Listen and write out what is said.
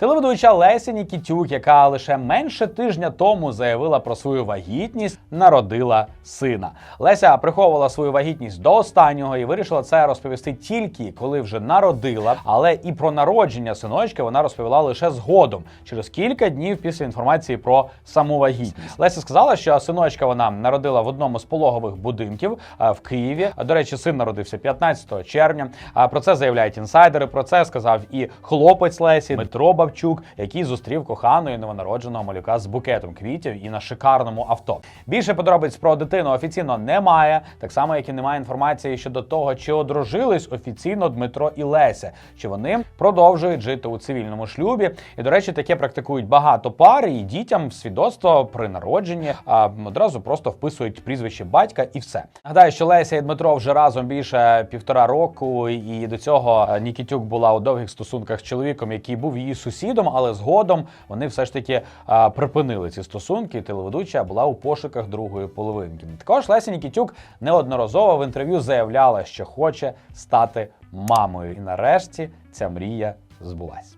Телеведуча Леся Нікітюк, яка лише менше тижня тому заявила про свою вагітність, народила сина. Леся приховувала свою вагітність до останнього і вирішила це розповісти тільки коли вже народила. Але і про народження синочка вона розповіла лише згодом, через кілька днів після інформації про саму вагітність. Леся сказала, що синочка вона народила в одному з пологових будинків в Києві. До речі, син народився 15 червня. Про це заявляють інсайдери. Про це сказав і хлопець Лесі Дмитро Бабчук, який зустрів коханого і новонародженого малюка з букетом квітів і на шикарному авто. Більше подробиць про дитину офіційно немає, так само як і немає інформації щодо того, чи одружились офіційно Дмитро і Леся, чи вони продовжують жити у цивільному шлюбі. І до речі, таке практикують багато пар, і дітям в свідоцтво при народженні а, одразу просто вписують прізвище батька і все. Нагадаю, що Леся і Дмитро вже разом більше півтора року, і до цього Нікітюк була у довгих стосунках з чоловіком, який був її сусідом, але згодом вони все ж таки а, припинили ці стосунки. і Телеведуча була у пошуках другої половинки. Також Леся Нікітюк неодноразово в інтерв'ю заявляла, що хоче стати мамою. І нарешті ця мрія збулась.